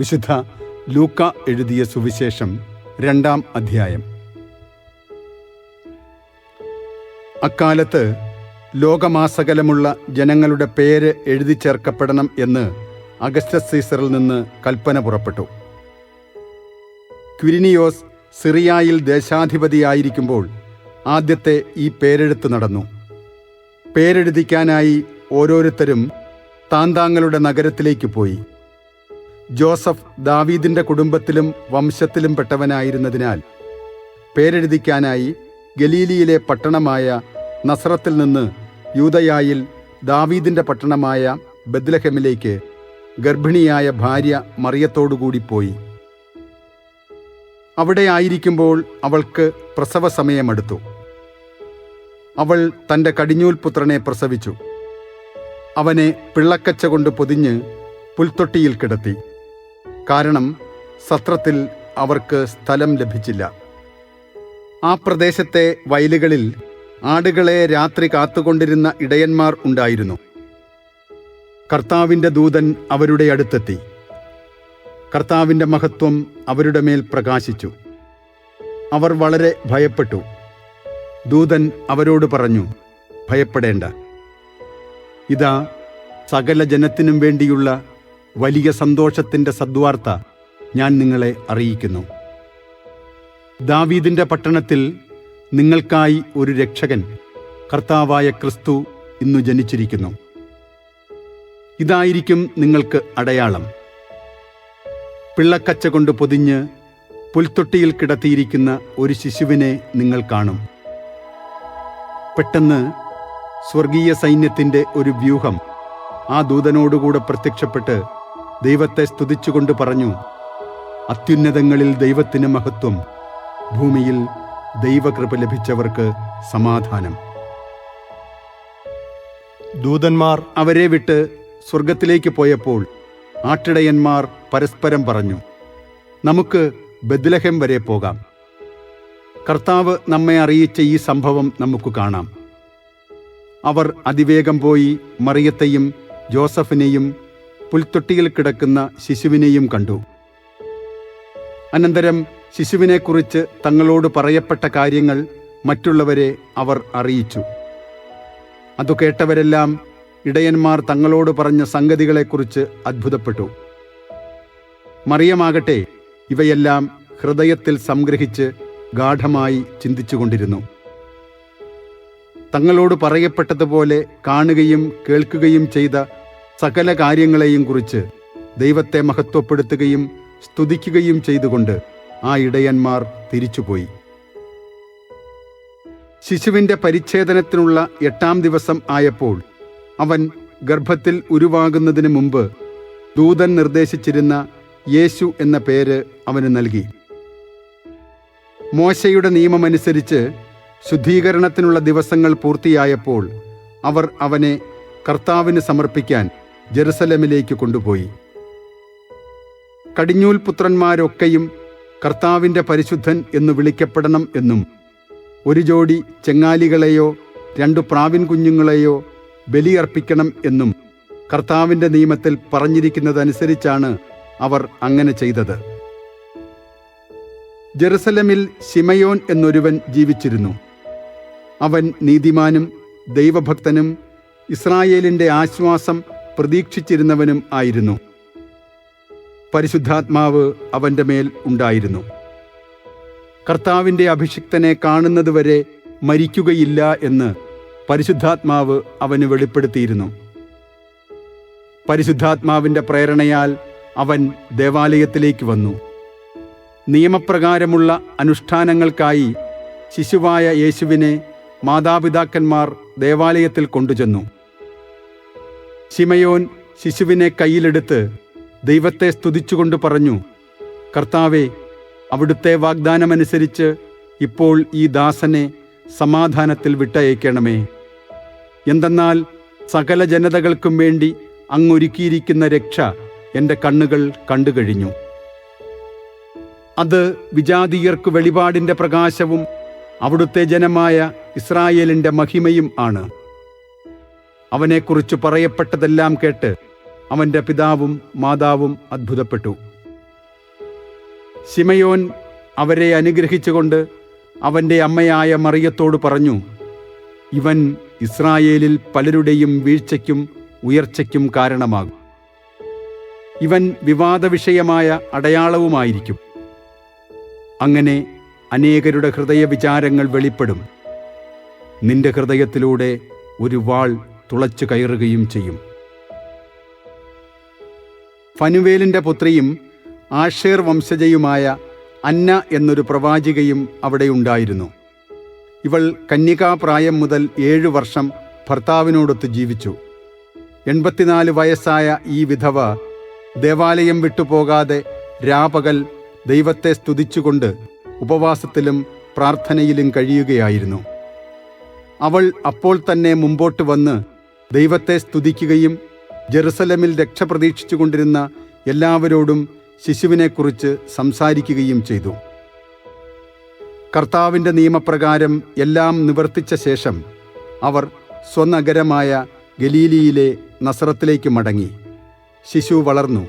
വിശുദ്ധ ലൂക്ക എഴുതിയ സുവിശേഷം രണ്ടാം അധ്യായം. അക്കാലത്ത് ലോകമാസകലമുള്ള ജനങ്ങളുടെ പേര് എഴുതി ചേർക്കപ്പെടണം എന്ന് അഗസ്റ്റസ് സീസറിൽ നിന്ന് കൽപ്പന പുറപ്പെട്ടു. ക്വിരിനിയോസ് സിറിയായിൽ ദേശാധിപതിയായിരിക്കുമ്പോൾ ആദ്യത്തെ ഈ പേരെഴുത്ത് നടന്നു. പേരെഴുതിക്കാനായി ഓരോരുത്തരും താന്താങ്ങളുടെ നഗരത്തിലേക്ക് പോയി. ജോസഫ് ദാവീദിന്റെ കുടുംബത്തിലും വംശത്തിലും പെട്ടവനായിരുന്നതിനാൽ പേരെഴുതിക്കാനായി ഗലീലിയിലെ പട്ടണമായ നസ്രത്തിൽ നിന്ന് യൂതയായിൽ ദാവീദിന്റെ പട്ടണമായ ബദ്ലഹമിലേക്ക് ഗർഭിണിയായ ഭാര്യ മറിയത്തോടുകൂടി പോയി. അവിടെ ആയിരിക്കുമ്പോൾ അവൾക്ക് പ്രസവ സമയമെടുത്തു. അവൾ തന്റെ കടിഞ്ഞൂൽ പുത്രനെ പ്രസവിച്ചു. അവനെ പിള്ളക്കച്ച കൊണ്ട് പൊതിഞ്ഞ് പുൽത്തൊട്ടിയിൽ കിടത്തി. കാരണം സത്രത്തിൽ അവർക്ക് സ്ഥലം ലഭിച്ചില്ല. ആ പ്രദേശത്തെ വയലുകളിൽ ആടുകളെ രാത്രി കാത്തുകൊണ്ടിരുന്ന ഇടയന്മാർ ഉണ്ടായിരുന്നു. കർത്താവിന്റെ ദൂതൻ അവരുടെ അടുത്തെത്തി. കർത്താവിന്റെ മഹത്വം അവരുടെ മേൽ പ്രകാശിച്ചു. അവർ വളരെ ഭയപ്പെട്ടു. ദൂതൻ അവരോട് പറഞ്ഞു ഭയപ്പെടേണ്ട. ഇതാ സകല ജനത്തിനും വേണ്ടിയുള്ള വലിയ സന്തോഷത്തിന്റെ സദ്വാർത്ത ഞാൻ നിങ്ങളെ അറിയിക്കുന്നു. ദാവീദിന്റെ പട്ടണത്തിൽ നിങ്ങൾക്കായി ഒരു രക്ഷകൻ കർത്താവായ ക്രിസ്തു ഇന്നു ജനിച്ചിരിക്കുന്നു. ഇതായിരിക്കും നിങ്ങൾക്ക് അടയാളം. പിള്ളക്കച്ച കൊണ്ട് പൊതിഞ്ഞ് പുൽത്തൊട്ടിയിൽ കിടത്തിയിരിക്കുന്ന ഒരു ശിശുവിനെ നിങ്ങൾ കാണും. പെട്ടെന്ന് സ്വർഗീയ സൈന്യത്തിന്റെ ഒരു വ്യൂഹം ആ ദൂതനോടുകൂടെ പ്രത്യക്ഷപ്പെട്ട് ദൈവത്തെ സ്തുതിച്ചുകൊണ്ട് പറഞ്ഞു അത്യുന്നതങ്ങളിൽ ദൈവത്തിന് മഹത്വം ഭൂമിയിൽ ദൈവകൃപ ലഭിച്ചവർക്ക് സമാധാനം. ദൂതന്മാർ അവരെ വിട്ട് സ്വർഗത്തിലേക്ക് പോയപ്പോൾ ആട്ടിടയന്മാർ പരസ്പരം പറഞ്ഞു നമുക്ക് ബദ്ലഹം വരെ പോകാം. കർത്താവ് നമ്മെ അറിയിച്ച ഈ സംഭവം നമുക്ക് കാണാം. അവർ അതിവേഗം പോയി മറിയത്തെയും ജോസഫിനെയും പുൽത്തൊട്ടിയിൽ കിടക്കുന്ന ശിശുവിനെയും കണ്ടു. അനന്തരം ശിശുവിനെക്കുറിച്ച് തങ്ങളോട് പറയപ്പെട്ട കാര്യങ്ങൾ മറ്റുള്ളവരെ അവർ അറിയിച്ചു. അതു കേട്ടവരെല്ലാം ഇടയന്മാർ തങ്ങളോട് പറഞ്ഞ സംഗതികളെക്കുറിച്ച് അത്ഭുതപ്പെട്ടു. മറിയമാകട്ടെ ഇവയെല്ലാം ഹൃദയത്തിൽ സംഗ്രഹിച്ച് ഗാഠമായി ചിന്തിച്ചുകൊണ്ടിരുന്നു. തങ്ങളോട് പറയപ്പെട്ടതുപോലെ കാണുകയും കേൾക്കുകയും ചെയ്ത സകല കാര്യങ്ങളെയും കുറിച്ച് ദൈവത്തെ മഹത്വപ്പെടുത്തുകയും സ്തുതിക്കുകയും ചെയ്തുകൊണ്ട് ആ ഇടയന്മാർ തിരിച്ചുപോയി. ശിശുവിന്റെ പരിച്ഛേദനത്തിനുള്ള എട്ടാം ദിവസം ആയപ്പോൾ അവൻ ഗർഭത്തിൽ ഉരുവാകുന്നതിന് മുമ്പ് ദൂതൻ നിർദ്ദേശിച്ചിരുന്ന യേശു എന്ന പേര് അവന് നൽകി. മോശയുടെ നിയമമനുസരിച്ച് ശുദ്ധീകരണത്തിനുള്ള ദിവസങ്ങൾ പൂർത്തിയായപ്പോൾ അവർ അവനെ കർത്താവിന് സമർപ്പിക്കാൻ ജെറുസലമിലേക്ക് കൊണ്ടുപോയി. കടിഞ്ഞൂൽ പുത്രന്മാരൊക്കെയും കർത്താവിന്റെ പരിശുദ്ധൻ എന്ന് വിളിക്കപ്പെടണം എന്നും ഒരു ജോഡി ചെങ്ങാലികളെയോ രണ്ടു പ്രാവിൻ കുഞ്ഞുങ്ങളെയോ ബലിയർപ്പിക്കണം എന്നും കർത്താവിന്റെ നിയമത്തിൽ പറഞ്ഞിരിക്കുന്നതനുസരിച്ചാണ് അവർ അങ്ങനെ ചെയ്തത്. ജെറുസലമിൽ ശിമയോൻ എന്നൊരുവൻ ജീവിച്ചിരുന്നു. അവൻ നീതിമാനും ദൈവഭക്തനും ഇസ്രായേലിന്റെ ആശ്വാസം പ്രതീക്ഷിച്ചിരുന്നവനും ആയിരുന്നു. പരിശുദ്ധാത്മാവ് അവന്റെ മേൽ ഉണ്ടായിരുന്നു. കർത്താവിന്റെ അഭിഷിക്തനെ കാണുന്നതുവരെ മരിക്കുകയില്ല എന്ന് പരിശുദ്ധാത്മാവ് അവന് വെളിപ്പെടുത്തിയിരുന്നു. പരിശുദ്ധാത്മാവിന്റെ പ്രേരണയാൽ അവൻ ദേവാലയത്തിലേക്ക് വന്നു. നിയമപ്രകാരമുള്ള അനുഷ്ഠാനങ്ങൾക്കായി ശിശുവായ യേശുവിനെ മാതാപിതാക്കന്മാർ ദേവാലയത്തിൽ കൊണ്ടുചെന്നു. ശിമയോൻ ശിശുവിനെ കയ്യിലെടുത്ത് ദൈവത്തെ സ്തുതിച്ചുകൊണ്ട് പറഞ്ഞു കർത്താവെ അവിടുത്തെ വാഗ്ദാനമനുസരിച്ച് ഇപ്പോൾ ഈ ദാസനെ സമാധാനത്തിൽ വിട്ടയക്കണമേ. എന്തെന്നാൽ സകല ജനതകൾക്കും വേണ്ടി അങ്ങൊരുക്കിയിരിക്കുന്ന രക്ഷ എന്റെ കണ്ണുകൾ കണ്ടുകഴിഞ്ഞു. അത് വിജാതീയർക്ക് വെളിപാടിന്റെ പ്രകാശവും അവിടുത്തെ ജനമായ ഇസ്രായേലിന്റെ മഹിമയും ആണ്. അവനെക്കുറിച്ച് പറയപ്പെട്ടതെല്ലാം കേട്ട് അവന്റെ പിതാവും മാതാവും അത്ഭുതപ്പെട്ടു. സിമയോൻ അവരെ അനുഗ്രഹിച്ചുകൊണ്ട് അവന്റെ അമ്മയായ മറിയത്തോട് പറഞ്ഞു ഇവൻ ഇസ്രായേലിൽ പലരുടെയും വീഴ്ചയ്ക്കും ഉയർച്ചയ്ക്കും കാരണമാകും. ഇവൻ വിവാദ വിഷയമായ അടയാളവുമായിരിക്കും. അങ്ങനെ അനേകരുടെ ഹൃദയ വിചാരങ്ങൾ വെളിപ്പെടും. നിന്റെ ഹൃദയത്തിലൂടെ ഒരു വാൾ തുളച്ചു കയറുകയും ചെയ്യും. ഫനുവേലിന്റെ പുത്രിയും ആഷേർ വംശജയുമായ അന്ന എന്നൊരു പ്രവാചികയും അവിടെ ഉണ്ടായിരുന്നു. ഇവൾ കന്യകാപ്രായം മുതൽ ഏഴു വർഷം ഭർത്താവിനോടൊത്ത് ജീവിച്ചു. എൺപത്തിനാല് വയസ്സായ ഈ വിധവ ദേവാലയം വിട്ടുപോകാതെ രാപകൽ ദൈവത്തെ സ്തുതിച്ചുകൊണ്ട് ഉപവാസത്തിലും പ്രാർത്ഥനയിലും കഴിയുകയായിരുന്നു. അവൾ അപ്പോൾ തന്നെ മുമ്പോട്ട് വന്ന് ദൈവത്തെ സ്തുതിക്കുകയും ജെറുസലമിൽ രക്ഷ പ്രതീക്ഷിച്ചുകൊണ്ടിരുന്ന എല്ലാവരോടും ശിശുവിനെക്കുറിച്ച് സംസാരിക്കുകയും ചെയ്തു. കർത്താവിന്റെ നിയമപ്രകാരം എല്ലാം നിവർത്തിച്ച ശേഷം അവർ സ്വനഗരമായ ഗലീലിയിലെ നസറത്തിലേക്ക് മടങ്ങി. ശിശു വളർന്നു.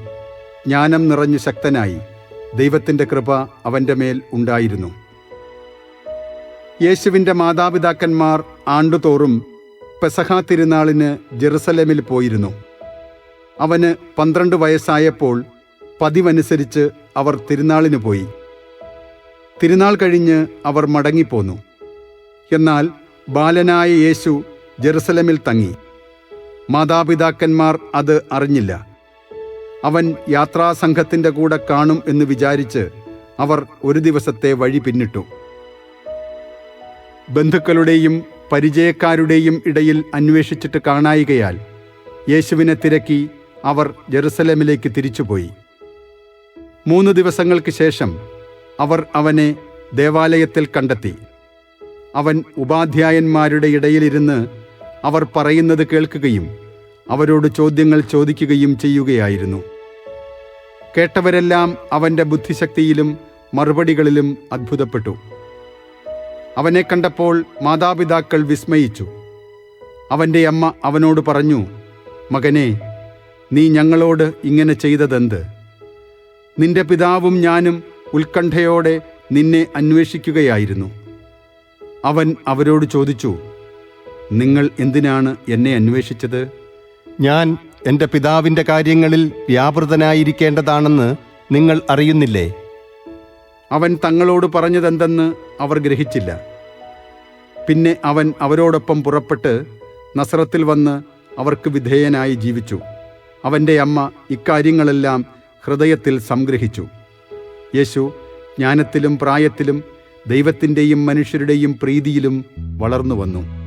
ജ്ഞാനം നിറഞ്ഞു ശക്തനായി. ദൈവത്തിന്റെ കൃപ അവന്റെ മേൽ ഉണ്ടായിരുന്നു. യേശുവിന്റെ മാതാപിതാക്കന്മാർ ആണ്ടുതോറും പെസഹ തിരുനാളിന് ജെറുസലേമിൽ പോയിരുന്നു. അവന് പന്ത്രണ്ട് വയസ്സായപ്പോൾ പതിവനുസരിച്ച് അവർ തിരുനാളിന് പോയി. തിരുനാൾ കഴിഞ്ഞ് അവർ മടങ്ങിപ്പോന്നു. എന്നാൽ ബാലനായ യേശു ജെറുസലമിൽ തങ്ങി. മാതാപിതാക്കന്മാർ അത് അറിഞ്ഞില്ല. അവൻ യാത്രാസംഘത്തിന്റെ കൂടെ കാണും എന്ന് വിചാരിച്ച് അവർ ഒരു ദിവസത്തെ വഴി പിന്നിട്ടു. ബന്ധുക്കളുടെയും പരിചയക്കാരുടെയും ഇടയിൽ അന്വേഷിച്ചിട്ട് കാണായികയാൽ യേശുവിനെ തിരക്കി അവർ ജെറുസലേമിലേക്ക് തിരിച്ചുപോയി. മൂന്ന് ദിവസങ്ങൾക്ക് ശേഷം അവർ അവനെ ദേവാലയത്തിൽ കണ്ടെത്തി. അവൻ ഉപാധ്യായന്മാരുടെ ഇടയിലിരുന്ന് അവർ പറയുന്നത് കേൾക്കുകയും അവരോട് ചോദ്യങ്ങൾ ചോദിക്കുകയും ചെയ്യുകയായിരുന്നു. കേട്ടവരെല്ലാം അവന്റെ ബുദ്ധിശക്തിയിലും മറുപടികളിലും അത്ഭുതപ്പെട്ടു. അവനെ കണ്ടപ്പോൾ മാതാപിതാക്കൾ വിസ്മയിച്ചു. അവന്റെ അമ്മ അവനോട് പറഞ്ഞു മകനെ നീ ഞങ്ങളോട് ഇങ്ങനെ ചെയ്തതെന്ത്? നിന്റെ പിതാവും ഞാനും ഉത്കണ്ഠയോടെ നിന്നെ അന്വേഷിക്കുകയായിരുന്നു. അവൻ അവരോട് ചോദിച്ചു നിങ്ങൾ എന്തിനാണ് എന്നെ അന്വേഷിച്ചത്? ഞാൻ എന്റെ പിതാവിന്റെ കാര്യങ്ങളിൽ വ്യാപൃതനായിരിക്കേണ്ടതാണെന്ന് നിങ്ങൾ അറിയുന്നില്ലേ? അവൻ തങ്ങളോട് പറഞ്ഞതെന്തെന്ന് അവർ ഗ്രഹിച്ചില്ല. പിന്നെ അവൻ അവരോടൊപ്പം പുറപ്പെട്ട് നസറത്തിൽ വന്ന് അവർക്ക് വിധേയനായി ജീവിച്ചു. അവന്റെ അമ്മ ഇക്കാര്യങ്ങളെല്ലാം ഹൃദയത്തിൽ സംഗ്രഹിച്ചു. യേശു ജ്ഞാനത്തിലും പ്രായത്തിലും ദൈവത്തിന്റെയും മനുഷ്യരുടെയും പ്രീതിയിലും വളർന്നു വന്നു